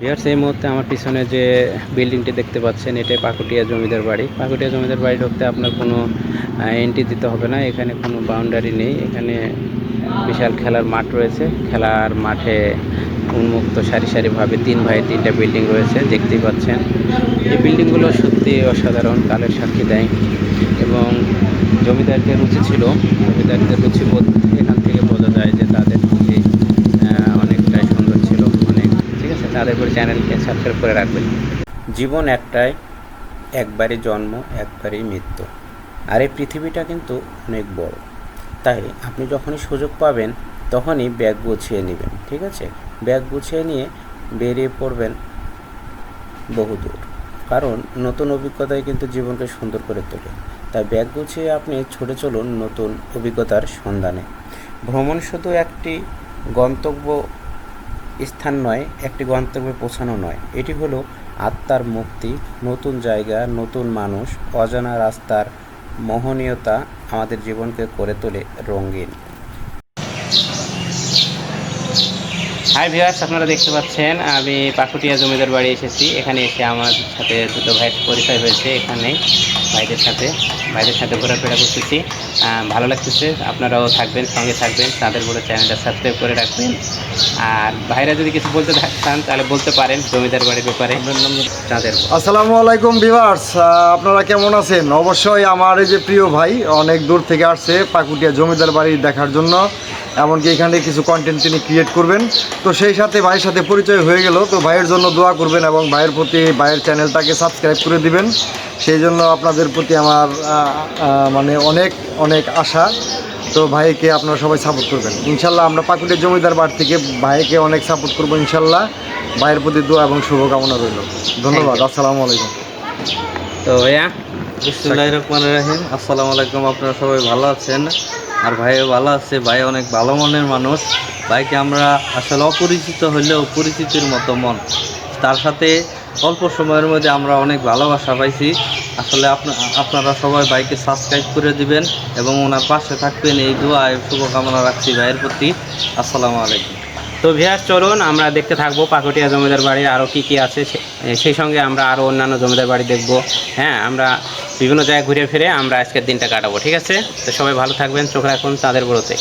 বিহার এই মুহূর্তে আমার পিছনে যে বিল্ডিংটি দেখতে পাচ্ছেন, এটাই পাকুটিয়া জমিদার বাড়ি। পাকুটিয়া জমিদার বাড়ি ঢুকতে আপনার কোনো এন্ট্রি দিতে হবে না। এখানে কোনো বাউন্ডারি নেই। এখানে বিশাল খেলার মাঠ রয়েছে। খেলার মাঠে উন্মুক্ত সারি সারিভাবে তিন ভাই, তিনটা বিল্ডিং রয়েছে। দেখতেই পাচ্ছেন, এই বিল্ডিংগুলো সত্যি অসাধারণ, কালের সাক্ষী দেয়। এবং জমিদারদের রুচি ছিল। জমিদারদের রুচি বোধ এখান থেকে বোঝা যায় যে তাদের রুচি আহ, অনেকটাই সুন্দর ছিল অনেক ঠিক আছে তাদের করে চ্যানেলকে সাবস্ক্রাইব করে রাখবেন। জীবন একটাই, একবারই জন্ম, একবারই মৃত্যু। আর এই পৃথিবীটা কিন্তু অনেক বড়। তাই আপনি যখনই সুযোগ পাবেন, তখনই ব্যাগ গুছিয়ে নেবেন, ঠিক আছে? ব্যাগ গুছিয়ে নিয়ে বেরিয়ে পড়বেন বহুদূর কারণ নতুন অভিজ্ঞতাই কিন্তু জীবনকে সুন্দর করে তোলে। তাই ব্যাগ গুছিয়ে আপনি ছুটে চলুন নতুন অভিজ্ঞতার সন্ধানে। ভ্রমণ শুধু একটি গন্তব্য স্থান নয়, একটি গন্তব্যে পৌঁছানো নয়। এটি হলো আত্মার মুক্তি, নতুন জায়গা, নতুন মানুষ, অজানা রাস্তার মোহনীয়তা আমাদের জীবনকে করে তোলে রঙিন। হাই ভিউয়ার্স আপনারা দেখতে পাচ্ছেন, আমি পাকুটিয়া জমিদার বাড়ি এসেছি। এখানে এসে আমার সাথে দুটো ভাইয়ের পরিচয় হয়েছে এখানে। ভাইদের সাথে ভাইদের সাথে ঘোরাফেরা করতেছি। ভালো লাগতেছে, আপনারাও থাকবেন, সঙ্গে থাকবেন, তাদের বলে চ্যানেলটা সাবস্ক্রাইব করে রাখবেন। আর ভাইরা যদি কিছু বলতে চান, তাহলে বলতে পারেন জমিদার বাড়ির ব্যাপারে। তাদের আসসালামু আলাইকুম ভিভার্স আপনারা কেমন আছেন? অবশ্যই আমার এই যে প্রিয় ভাই, অনেক দূর থেকে আসছে পাকুটিয়া জমিদার বাড়ি দেখার জন্য। এমনকি এখানে কিছু কন্টেন্ট তিনি ক্রিয়েট করবেন। তো সেই সাথে ভাইয়ের সাথে পরিচয় হয়ে গেল। তো ভাইয়ের জন্য দোয়া করবেন এবং ভাইয়ের প্রতি ভাইয়ের চ্যানেলটাকে সাবস্ক্রাইব করে দিবেন। সেই জন্য আপনাদের প্রতি আমার মানে অনেক অনেক আশা। তো ভাইকে আপনারা সবাই সাপোর্ট করবেন। ইনশাল্লাহ আমরা পাকুটিয়া জমিদার বাড়ি থেকে ভাইকে অনেক সাপোর্ট করব ইনশাল্লাহ। ভাইয়ের প্রতি দোয়া এবং শুভকামনা রইল। ধন্যবাদ. আসসালামু আলাইকুম। তো ভাইয়া বিসমুল্লাহ রহমান রাহিম। আসসালামু আলাইকুম। আপনারা সবাই ভালো আছেন? আর ভাইও ভালো আছে, ভাই অনেক ভালো মনের মানুষ। ভাইকে আমরা আসলে অপরিচিত হলেও পরিচিতির মতো মন। তার সাথে অল্প সময়ের মধ্যে আমরা অনেক ভালোবাসা পাইছি। আসলে আপনারা সবাই ভাইকে সাবস্ক্রাইব করে দিবেন এবং ওনার পাশে থাকবেন এই দোয়া শুভকামনা রাখছি ভাইয়ের প্রতি। আসসালামু আলাইকুম। তো ভিয়াস চলুন আমরা দেখতে থাকব পাকুটিয়া জমিদার বাড়ির আরও কী কী আছে। সেই সঙ্গে আমরা আরও অন্যান্য জমিদার বাড়ি দেখব। হ্যাঁ আমরা বিভিন্ন জায়গায় ঘুরে ফিরে আমরা আজকের দিনটা কাটাবো, ঠিক আছে? তো সবাই ভালো থাকবেন, চোখ রাখুন তাদের বড়োতে।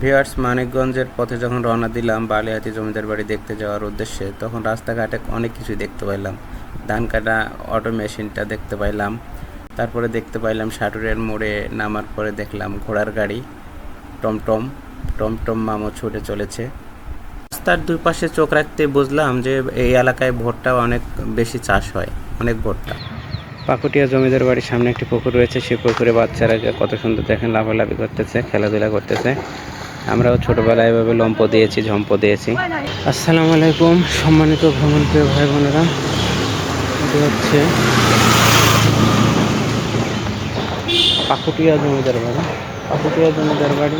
ভিয়ার্স মানিকগঞ্জের পথে যখন রওনা দিলাম বালিহাতি জমিদার বাড়ি দেখতে যাওয়ার উদ্দেশ্যে, তখন রাস্তাঘাটে অনেক কিছুই দেখতে পাইলাম। ধান কাটা অটো মেশিনটা দেখতে পাইলাম। তারপরে দেখতে পাইলাম সাটুরের মোড়ে নামার পরে দেখলাম ঘোড়ার গাড়ি, টমটম টমটম মামো ছুটে চলেছে। রাস্তার দুই পাশে চোখ রাখতে বুঝলাম যে এই এলাকায় ভোটটা অনেক বেশি চাষ হয়, অনেক ভোটটা। পাকুটিয়া জমিদার বাড়ির সামনে একটি পুকুর রয়েছে। সেই পুকুরে বাচ্চারা কত সুন্দর দেখেন লাফালাফি করতেছে, খেলাধুলা করতেছে। আমরাও ছোটোবেলায় এভাবে লম্প দিয়েছি, ঝম্প দিয়েছি। আসসালামু আলাইকুম, সম্মানিত ভ্রমণ প্রিয় ভাই বোনেরা। হচ্ছে পাকুটিয়া জমিদার বাড়ি। পাকুটিয়া জমিদার বাড়ি।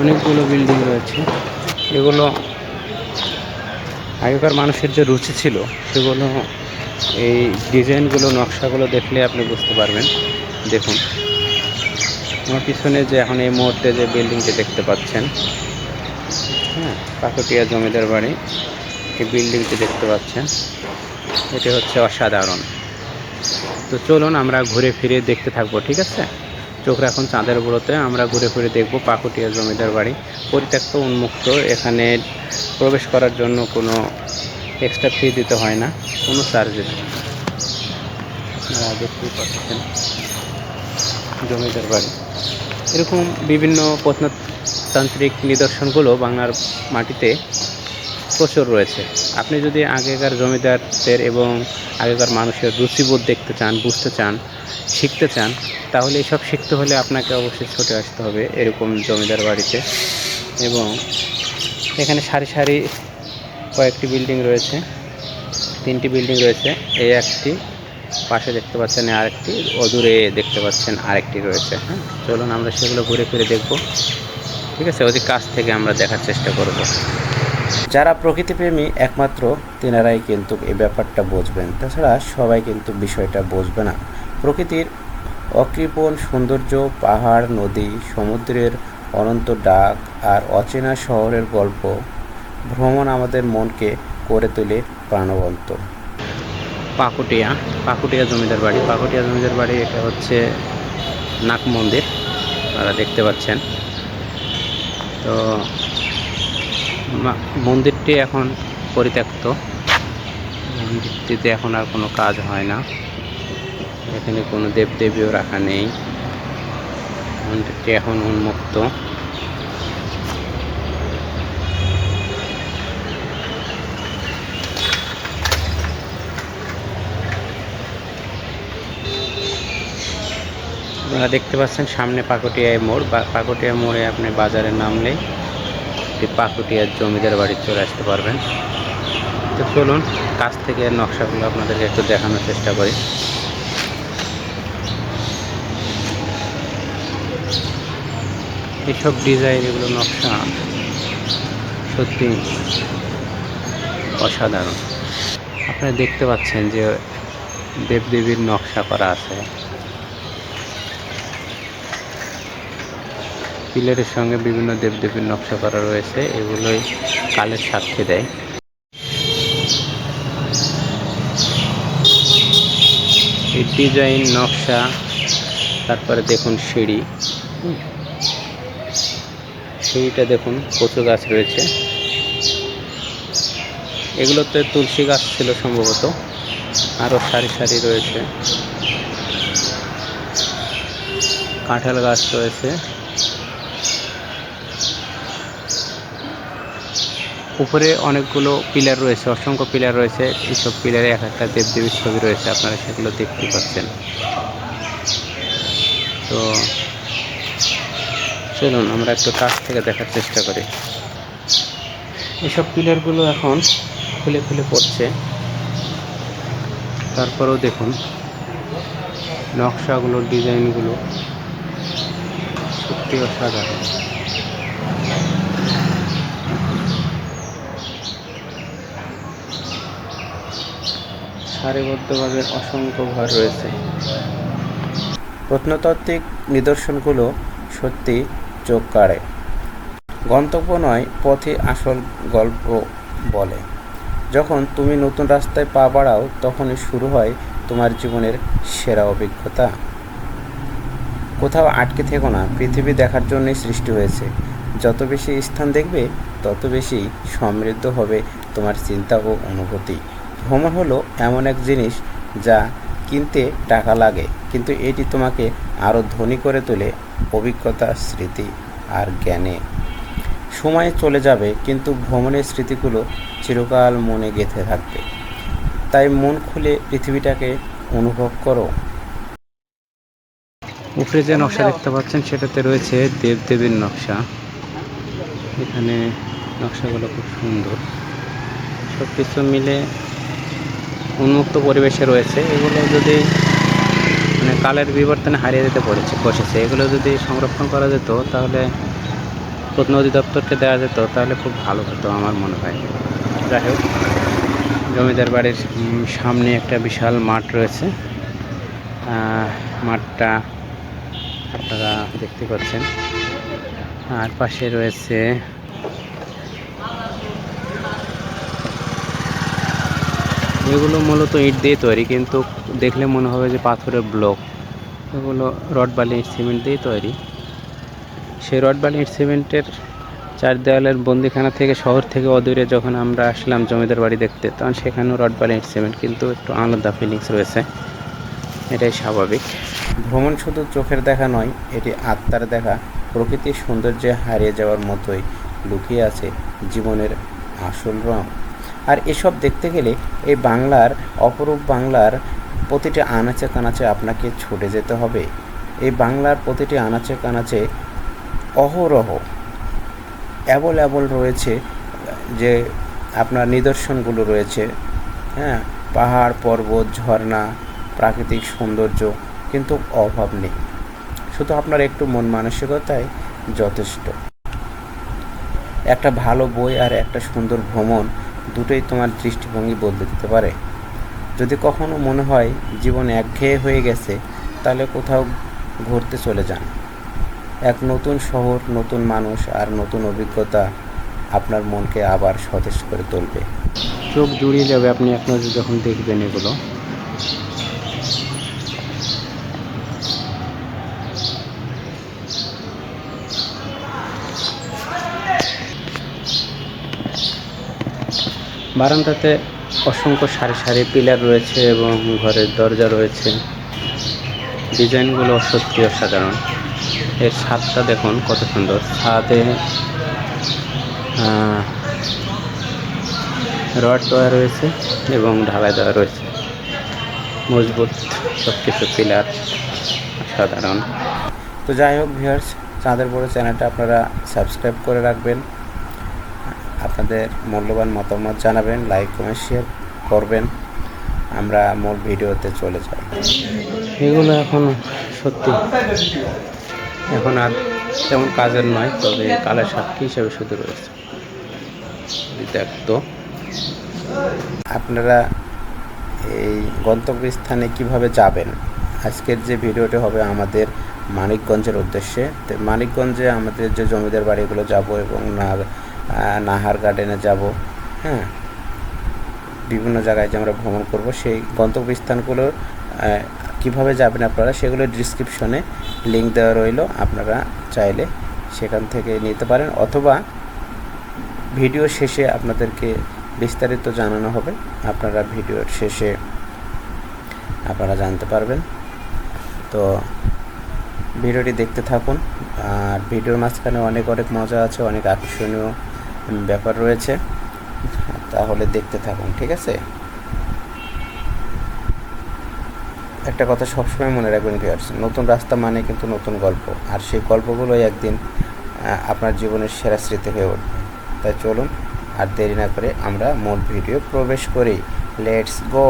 অনেকগুলো বিল্ডিং রয়েছে। এগুলো আগেকার মানুষের যে রুচি ছিল, সেগুলো, এই ডিজাইনগুলো, নকশাগুলো দেখলে আপনি বুঝতে পারবেন। দেখুন, আমার পিছনে যে এখন এই মুহূর্তে যে বিল্ডিংটি দেখতে পাচ্ছেন হ্যাঁ কাকটিয়া জমিদার বাড়ি, এই বিল্ডিংটি দেখতে পাচ্ছেন, এটি হচ্ছে অসাধারণ। তো চলুন আমরা ঘুরে ফিরে দেখতে থাকব, ঠিক আছে? চোখ রাখুন চাঁদের উপরতে আমরা ঘুরে ফিরে দেখব পাকুটিয়া জমিদার বাড়ি। পরিত্যক্ত উন্মুক্ত, এখানে প্রবেশ করার জন্য কোনো এক্সট্রা ফি দিতে হয় না, কোনো চার্জেস আপনারা দেখতেই জমিদার বাড়ি। এরকম বিভিন্ন প্রত্নতান্ত্রিক নিদর্শনগুলো বাংলার মাটিতে প্রচুর রয়েছে। আপনি যদি আগেকার জমিদারদের এবং আগেকার মানুষের রুচিবোধ দেখতে চান, বুঝতে চান শিখতে চান, তাহলে এসব শিখতে হলে আপনাকে অবশ্যই ছুটে আসতে হবে এরকম জমিদার বাড়িতে। এবং এখানে সারি সারি কয়েকটি বিল্ডিং রয়েছে, তিনটি বিল্ডিং রয়েছে এই একটি, পাশে দেখতে পাচ্ছেন আরেকটি, অদূরে দেখতে পাচ্ছেন আরেকটি রয়েছে হ্যাঁ? চলুন আমরা সেগুলো ঘুরে ফিরে দেখব, ঠিক আছে? ওদের কাছ থেকে আমরা দেখার চেষ্টা করব। যারা প্রকৃতিপ্রেমী, একমাত্র তেনারাই কিন্তু এই ব্যাপারটা বুঝবেন। তাছাড়া সবাই কিন্তু বিষয়টা বুঝবে না। প্রকৃতির অকৃপণ সৌন্দর্য, পাহাড়, নদী, সমুদ্রের অনন্ত ডাক আর অচেনা শহরের গল্প, ভ্রমণ আমাদের মনকে করে তোলে প্রাণবন্ত। পাকুটিয়া পাকুটিয়া জমিদার বাড়ি। পাকুটিয়া জমিদার বাড়ি এটা হচ্ছে নাক মন্দির, আপনারা দেখতে পাচ্ছেন। তো মন্দিরটি এখন পরিত্যক্ত। মন্দিরটিতে এখন আর কোনো কাজ হয় না। এখানে কোনো দেবদেবীও রাখা নেই। মন্দিরটি এখন উন্মুক্ত। আপনারা দেখতে পাচ্ছেন সামনে পাকুটিয়া মোড়। পাকুটিয়া মোড়ে আপনি বাজারে নামলেই একটি পাকুটিয়ার জমিদার বাড়ি চলে আসতে পারবেন। তো চলুন, কাছ থেকে নকশাগুলো আপনাদেরকে একটু দেখানোর চেষ্টা করি। এইসব ডিজাইন এগুলো নকশা সত্যি অসাধারণ। আপনারা দেখতে পাচ্ছেন যে দেবদেবীর নকশা করা আছে। পিলারের সঙ্গে বিভিন্ন দেবদেবীর নকশা করা রয়েছে, এগুলোই কালের সাক্ষী দেয়। এই ডিজাইন নকশা, তারপরে দেখুন সিঁড়ি। সিঁড়িটা দেখুন কচু গাছ রয়েছে। এগুলোতে তুলসী গাছ ছিল সম্ভবত আরও সারি সারি রয়েছে। কাঁঠাল গাছ রয়েছে। উপরে অনেকগুলো পিলার রয়েছে, অসংখ্য পিলার রয়েছে। এইসব পিলারে এক একটা দেবদেবীর ছবি রয়েছে, আপনারা সেগুলো দেখতে পাচ্ছেন। তো চলুন, আমরা একটু কাছ থেকে দেখার চেষ্টা করি। এসব পিলারগুলো এখন খুলে খুলে পড়ছে। তারপরেও দেখুন নকশাগুলো ডিজাইনগুলো সত্যি অসাধারণ। সারিবদ্ধভাবে অসংখ্য ঘর রয়েছে। প্রত্নতাত্ত্বিক নিদর্শনগুলো সত্যি চোখ কাড়ে। গন্তব্য নয়, পথে আসল গল্প বলে। যখন তুমি নতুন রাস্তায় পা বাড়াও, তখনই শুরু হয় তোমার জীবনের সেরা অভিজ্ঞতা। কোথাও আটকে থেকো না, পৃথিবী দেখার জন্যই সৃষ্টি হয়েছে। যত বেশি স্থান দেখবে, তত বেশি সমৃদ্ধ হবে তোমার চিন্তা ও অনুভূতি। ভ্রমণ হলো এমন এক জিনিস যা কিনতে টাকা লাগে, কিন্তু এটি তোমাকে আরও ধনী করে তোলে অভিজ্ঞতা, স্মৃতি আর জ্ঞানে। সময় চলে যাবে, কিন্তু ভ্রমণের স্মৃতিগুলো চিরকাল মনে গেঁথে থাকবে। তাই মন খুলে পৃথিবীটাকে অনুভব করো। উপরে যে নকশা দেখতে পাচ্ছেন, সেটাতে রয়েছে দেবদেবীর নকশা। এখানে নকশাগুলো খুব সুন্দর। সব কিছু মিলে উন্মুক্ত পরিবেশে রয়েছে। এগুলো যদি মানে কালের বিবর্তনে হারিয়ে যেতে পড়েছে বসেছে এগুলো যদি সংরক্ষণ করা যেত, তাহলে প্রত্ন অধিদপ্তরকে দেওয়া যেত, তাহলে খুব ভালো হতো আমার মনে হয়। যাই হোক, জমিদার বাড়ির সামনে একটা বিশাল মাঠ রয়েছে। মাঠটা আপনারা দেখতে পাচ্ছেন। আর পাশে রয়েছে এগুলো মূলত ইট দিয়ে তৈরি, কিন্তু দেখলে মনে হবে যে পাথরের ব্লক। এগুলো রড বালি ইট সিমেন্ট দিয়ে তৈরি। সেই রড বালি ইট সিমেন্টের চার দেওয়ালের বন্দিখানা থেকে শহর থেকে অদূরে যখন আমরা আসলাম জমিদার বাড়ি দেখতে, তখন সেখানেও রড বালি ইট সিমেন্ট, কিন্তু একটু আলাদা ফিলিংস রয়েছে। এটাই স্বাভাবিক। ভ্রমণ শুধু চোখের দেখা নয়, এটি আত্মার দেখা। প্রকৃতির সৌন্দর্যে হারিয়ে যাওয়ার মতোই লুকিয়ে আছে জীবনের আসল রং। আর এসব দেখতে গেলে এই বাংলার, অপরূপ বাংলার প্রতিটি আনাচে কানাচে আপনাকে ছুটে যেতে হবে। এই বাংলার প্রতিটি আনাচে কানাচে অহরহ, অ্যাবল অ্যাবল রয়েছে, যে আপনার নিদর্শনগুলো রয়েছে। হ্যাঁ পাহাড়, পর্বত, ঝর্ণা, প্রাকৃতিক সৌন্দর্য, কিন্তু অভাব নেই। শুধু আপনার একটু মন মানসিকতায় যথেষ্ট। একটা ভালো বই আর একটা সুন্দর ভ্রমণ দুটোই তোমার দৃষ্টিভঙ্গি বদলে দিতে পারে। যদি কখনো মনে হয় জীবন একঘেয়ে হয়ে গেছে, তাহলে কোথাও ঘুরতে চলে যান। এক নতুন শহর, নতুন মানুষ আর নতুন অভিজ্ঞতা আপনার মনকে আবার সতেজ করে তুলবে। চোখ জুড়িয়ে যাবে আপনি নজর যখন দেখবেন এগুলো। বারান্দাতে অসংখ্য সারি সারি পিলার রয়েছে এবং ঘরের দরজা রয়েছে। ডিজাইনগুলো সত্যি অসাধারণ। এর ছাদটা দেখুন কত সুন্দর। ছাদে রড দেওয়া রয়েছে এবং ঢালাই দেওয়া রয়েছে। মজবুত সব কিছু পিলার সাধারণ তো যাই হোক ভিউয়ার্স চাঁদের বড় চ্যানেলটা আপনারা সাবস্ক্রাইব করে রাখবেন। আপনাদের মূল্যবান মতামত জানাবেন লাইক কমেন্ট শেয়ার করবেন। আমরা মূল ভিডিওতে চলে যাই। এগুলো এখন সত্যি। এখন আর তেমন কাজের নয় তবে কালের সাক্ষী হিসেবে শুধু রয়েছে। দেখতো আপনারা এই গন্তব্যস্থানে কীভাবে যাবেন? আজকের যে ভিডিওটি হবে আমাদের মানিকগঞ্জের উদ্দেশ্যে। মানিকগঞ্জে আমাদের যে জমিদার বাড়িগুলো যাব এবং না- নাহার গার্ডেনে যাব হ্যাঁ? বিভিন্ন জায়গায় যে আমরা ভ্রমণ করব, সেই গন্তব্যস্থানগুলো কীভাবে যাবেন আপনারা সেগুলো ডিসক্রিপশনে লিঙ্ক দেওয়া রইল, আপনারা চাইলে সেখান থেকে নিতে পারেন, অথবা ভিডিও শেষে আপনাদেরকে বিস্তারিত জানানো হবে, আপনারা ভিডিওর শেষে আপনারা জানতে পারবেন। তো ভিডিওটি দেখতে থাকুন, আর ভিডিওর মাঝখানে অনেক অনেক মজা আছে, অনেক আকর্ষণীয় ব্যাপার রয়েছে। তাহলে দেখতে থাকুন, ঠিক আছে? একটা কথা সবসময় মনে রাখবেন ভিউয়ার্স নতুন রাস্তা মানে কিন্তু নতুন গল্প। আর সেই গল্পগুলোই একদিন আপনার জীবনের সেরা স্মৃতি হয়ে উঠবে। তাই চলুন, আর দেরি না করে আমরা মূল ভিডিও প্রবেশ করি। লেটস গো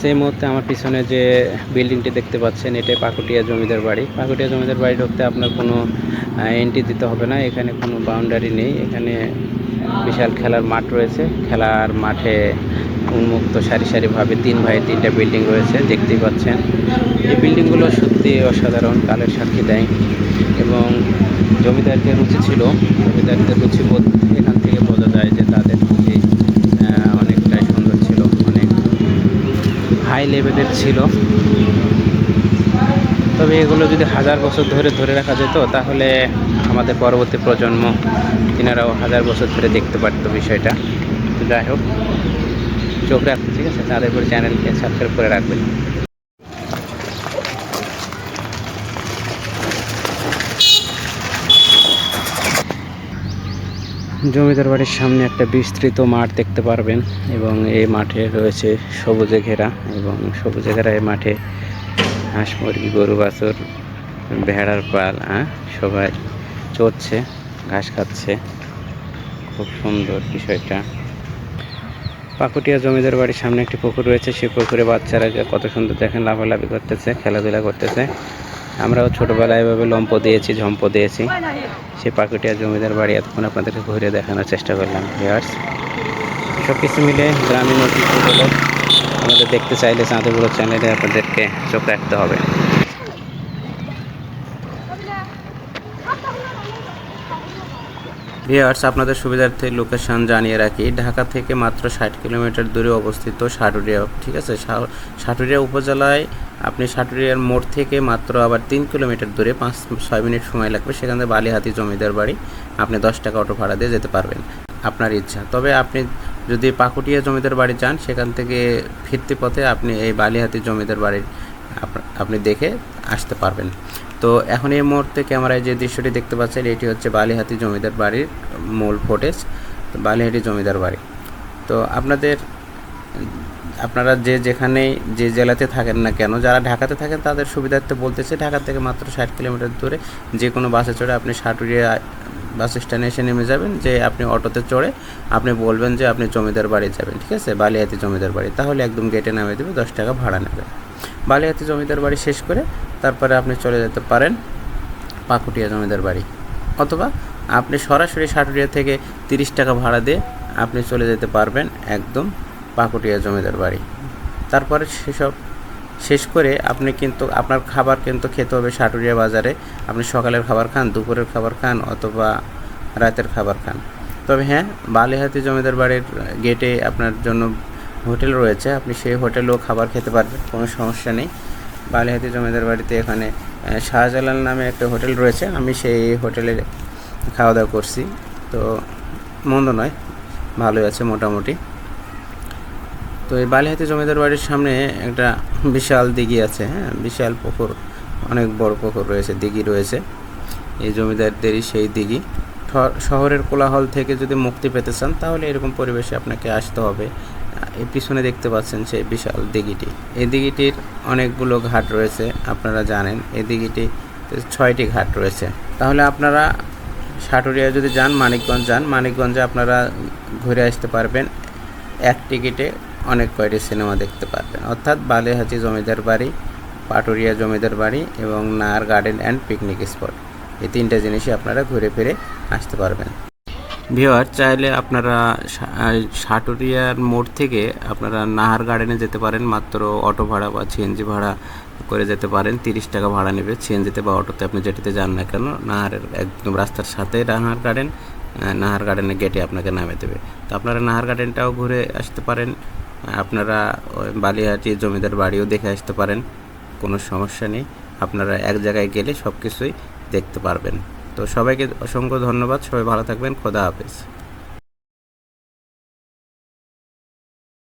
ভিউয়ার্স এই মুহূর্তে আমার পিছনে যে বিল্ডিংটি দেখতে পাচ্ছেন, এটাই পাকুটিয়া জমিদার বাড়ি। পাকুটিয়া জমিদার বাড়ি ঢুকতে আপনার কোনো এন্ট্রি দিতে হবে না। এখানে কোনো বাউন্ডারি নেই। এখানে বিশাল খেলার মাঠ রয়েছে। খেলার মাঠে উন্মুক্ত সারি সারিভাবে তিন ভাই, তিনটা বিল্ডিং রয়েছে। দেখতেই পাচ্ছেন। এই বিল্ডিংগুলো সত্যি অসাধারণ, কালের সাক্ষী দেয়। এবং জমিদারদের রুচি ছিল। জমিদারদের রুচি এখান থেকে বোঝা যায় যে তাদের রুচি আহ, অনেকটাই সুন্দর ছিল অনেক হাই লেভেলের ছিল। তবে এগুলো যদি হাজার বছর ধরে ধরে রাখা যেত, তাহলে আমাদের পরবর্তী প্রজন্ম তিনারাও হাজার বছর ধরে দেখতে পারত বিষয়টা। যাই হোক, চোখ রাখুন, ঠিক আছে? তাদের উপর চ্যানেলকে সাবস্ক্রাইব করে রাখবেন। জমিদার বাড়ির সামনে একটা বিস্তৃত মাঠ দেখতে পারবেন এবং এই মাঠে রয়েছে সবুজে ঘেরা এবং সবুজে ঘেরা এই মাঠে হাঁস, মুরগি, গরু, বাছুর, ভেড়ার পাল হ্যাঁ সবাই চড়ছে, ঘাস খাচ্ছে। খুব সুন্দর বিষয়টা। পাকুটিয়া জমিদার বাড়ির সামনে একটি পুকুর রয়েছে। সেই পুকুরে বাচ্চারা কত সুন্দর দেখেন লাফালাফি করতেছে, খেলাধুলা করতেছে। আমরাও ছোটোবেলায় এভাবে লম্প দিয়েছি, ঝম্প দিয়েছি। সেই পাকুটিয়া জমিদার বাড়ি এতক্ষণ আপনাদেরকে ঘুরে দেখানোর চেষ্টা করলাম ভিওয়ার্স সব কিছু মিলে গ্রামীণ ঐতিহ্যগুলো আমাদের দেখতে চাইলে চাঁদগুলো চ্যানেলে আপনাদেরকে চোখ রাখতে হবে। ভিউয়ার্স, আপনাদের সুবিধার্থে লোকেশন জানিয়ে রাখি। ঢাকা থেকে মাত্র ষাট কিলোমিটার দূরে অবস্থিত সাটুরিয়া। ঠিক আছে? সাটুরিয়া উপজেলায় আপনি সাটুরিয়ার মোড় থেকে মাত্র আবার তিন কিলোমিটার দূরে পাঁচ, ছয় মিনিট সময় লাগবে। সেখান বালিহাতি জমিদার বাড়ি আপনি দশ টাকা অটো ভাড়া দিয়ে যেতে পারবেন। আপনার ইচ্ছা। তবে আপনি যদি পাকুটিয়া জমিদার বাড়ি যান, সেখান থেকে ফিরতি পথে আপনি এই বালিহাতি জমিদার বাড়ির আপনি দেখে আসতে পারবেন। তো এখন এই মুহূর্তে ক্যামেরায় যে দৃশ্যটি দেখতে পাচ্ছেন, এটি হচ্ছে বালিহাতি জমিদার বাড়ির মূল ফুটেজ বালিহাটি জমিদার বাড়ি। তো আপনাদের, আপনারা যে যেখানে, যে জেলাতে থাকেন না কেন, যারা ঢাকাতে থাকেন, তাদের সুবিধার্থে বলতেছে, ঢাকা থেকে মাত্র ষাট কিলোমিটার দূরে যে কোনো বাসে চড়ে আপনি সাটুরিয়া বাস স্ট্যান্ডে এসে নেমে যাবেন, যে আপনি অটোতে চড়ে আপনি বলবেন যে আপনি জমিদার বাড়ি যাবেন, ঠিক আছে? বালিয়াতি জমিদার বাড়ি। তাহলে একদম গেটে নামিয়ে দেবে, দশ টাকা ভাড়া নেবে। বালিয়াতি জমিদার বাড়ি শেষ করে তারপরে আপনি চলে যেতে পারেন পাকুটিয়া জমিদার বাড়ি। অথবা আপনি সরাসরি সাটুরিয়া থেকে তিরিশ টাকা ভাড়া দিয়ে আপনি চলে যেতে পারবেন একদম পাকুটিয়া জমিদার বাড়ি। তারপরে সেসব শেষ করে আপনি কিন্তু আপনার খাবার কিন্তু খেতে হবে সাটুরিয়া বাজারে। আপনি সকালের খাবার খান, দুপুরের খাবার খান অথবা রাতের খাবার খান। তবে হ্যাঁ বালিহাতি জমিদার বাড়ির গেটে আপনার জন্য হোটেল রয়েছে, আপনি সেই হোটেলেও খাবার খেতে পারবেন, কোনো সমস্যা নেই। বালিহাতি জমিদার বাড়িতে এখানে শাহজালাল নামে একটা হোটেল রয়েছে, আমি সেই হোটেলে খাওয়া দাওয়া করছি। তো মন্দ নয়, ভালোই আছে মোটামুটি। তো এই বালিহাতি জমিদার বাড়ির সামনে একটা বিশাল দিঘি আছে হ্যাঁ বিশাল পুকুর, অনেক বড় পুকুর রয়েছে, দিঘি রয়েছে। এই জমিদারদেরই সেই দিঘি। শহরের কোলাহল থেকে যদি মুক্তি পেতে চান, তাহলে এরকম পরিবেশে আপনাকে আসতে হবে। এই পিছনে দেখতে পাচ্ছেন সেই বিশাল দিঘিটি। এই দিঘিটির অনেকগুলো ঘাট রয়েছে, আপনারা জানেন। এই দিঘিটি ছয়টি ঘাট রয়েছে। তাহলে আপনারা সাটুরিয়া যদি যান, মানিকগঞ্জ যান নারায়ণগঞ্জে আপনারা ঘুরে আসতে পারবেন। এক টিকিটে অনেক কয়টি সিনেমা দেখতে পারবেন। অর্থাৎ বালিহাচি জমিদার বাড়ি, পাটুরিয়া জমিদার বাড়ি এবং Nayar garden and picnic spot. এই তিনটা জিনিসই আপনারা ঘুরে ফিরে আসতে পারবেন। ভিওয়ার চাইলে আপনারা সাটুরিয়ার মোড় থেকে আপনারা নাহার গার্ডেনে যেতে পারেন, মাত্র অটো ভাড়া বা সিএনজি ভাড়া করে যেতে পারেন। তিরিশ টাকা ভাড়া নেবে সিএনজিতে বা অটোতে আপনি যেটিতে যান না কেন, নাহারের একদম রাস্তার সাথে নাহার গার্ডেন নাহার গার্ডেনের গেটে আপনাকে নামে দেবে। তো আপনারা নাহার গার্ডেনটাও ঘুরে আসতে পারেন, আপনারা বালিহাটি জমিদার বাড়িও দেখে আসতে পারেন, কোনো সমস্যা নেই। আপনারা এক জায়গায় গেলে সব কিছুই দেখতে পারবেন। তো সবাইকে অসংখ্য ধন্যবাদ। সবাই ভালো থাকবেন। খোদা হাফেজ।